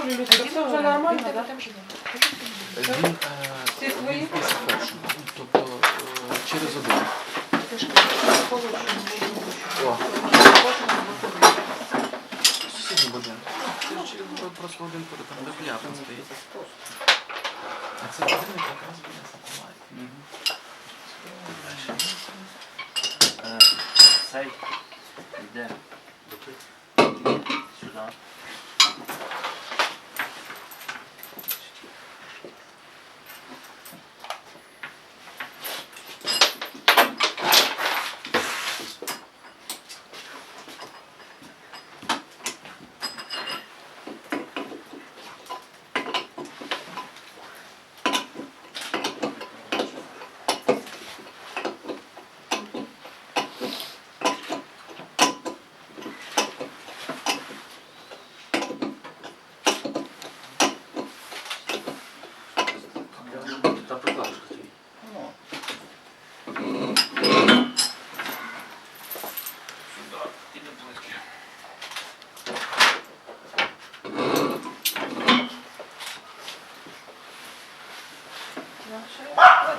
вже Людка, все вже нормально, так? Він Всі свої? після першого. Тобто е, через один. О, сусідній будинок. Це просто один перед там, де пляпин стоїть. А це будинок якраз біля. Е, Цей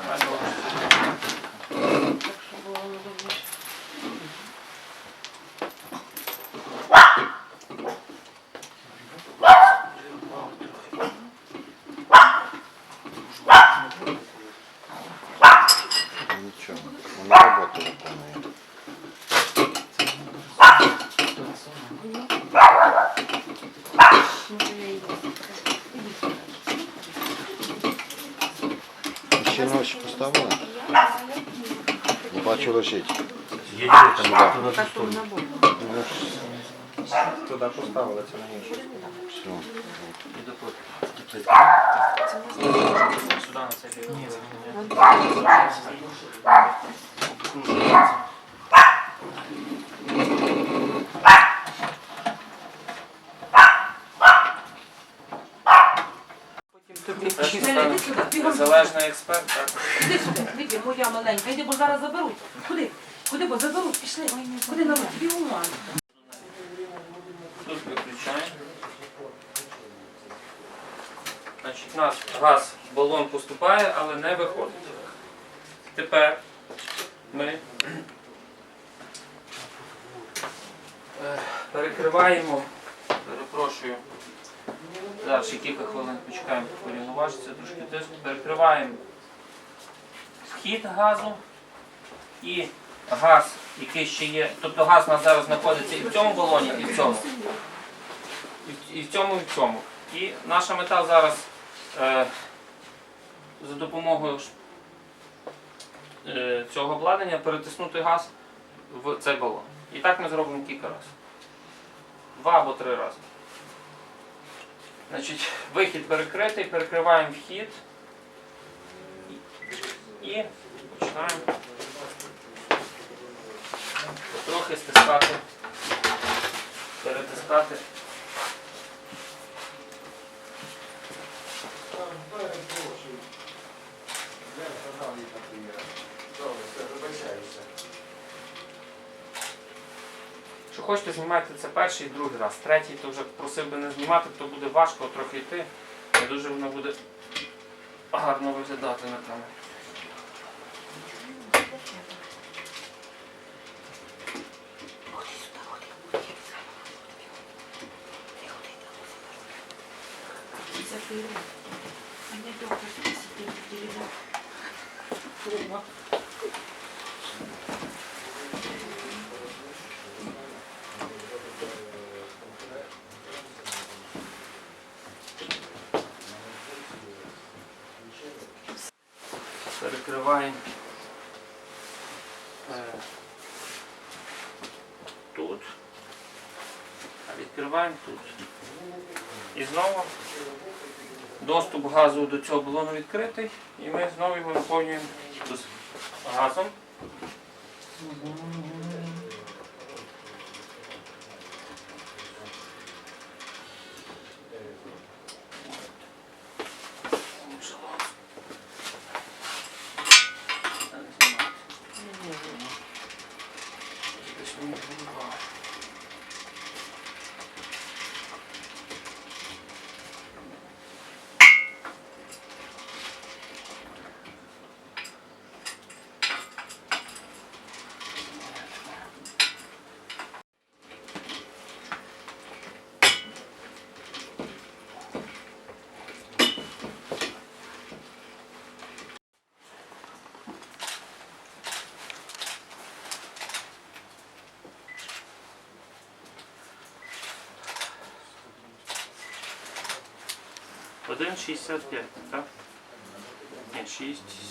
あの Не бачу лежить. Там, да. Ну, Туди поставили, це на іншу. все. Сюда на. До плитки. Сюди бік. Ні, Незалежний експерт, так. Іди сюди, іди, моя маленька, іди, бо зараз заберуть. Куди? Куди, бо заберуть? Пішли. Куди народ? Бігом. Тут виключаємо. Значить, наш газ в балон поступає, але не виходить. Тепер ми е, перекриваємо, перепрошую, зараз ще кілька хвилин почекаємо, він трошки тиск. Перекриваємо вхід газу і газ, який ще є, тобто газ у нас зараз знаходиться і в цьому балоні, і в цьому. І в- цьому, і в цьому. І наша мета зараз е, за допомогою е, цього обладнання перетиснути газ в цей балон. І так ми зробимо кілька разів. Два або три рази. Значить, вихід перекритий, перекриваємо вхід. І, починаємо трохи стискати, перетискати. Що хочете, знімайте це перший і другий раз. Третій то вже просив би не знімати, то буде важко трохи йти. Не дуже воно буде гарно виглядати на камері. Перекриваємо е, тут, а відкриваємо тут. І знову доступ газу до цього балону відкритий, і ми знову його наповнюємо газом. 1,65, так? Ні, 6,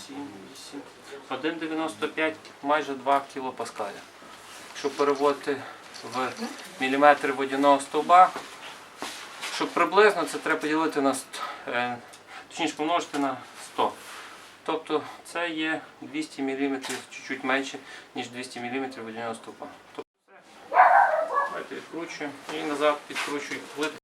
7, 8. 1,95, майже 2 кілопаскаля. Якщо переводити в міліметри водяного стовба, щоб приблизно це треба поділити на ст- е, точніше помножити на 100. Тобто це є 200 мм, чуть-чуть менше, ніж 200 мм водяного стовпа. Тобто. Давайте відкручуємо і назад підкручуємо плитку.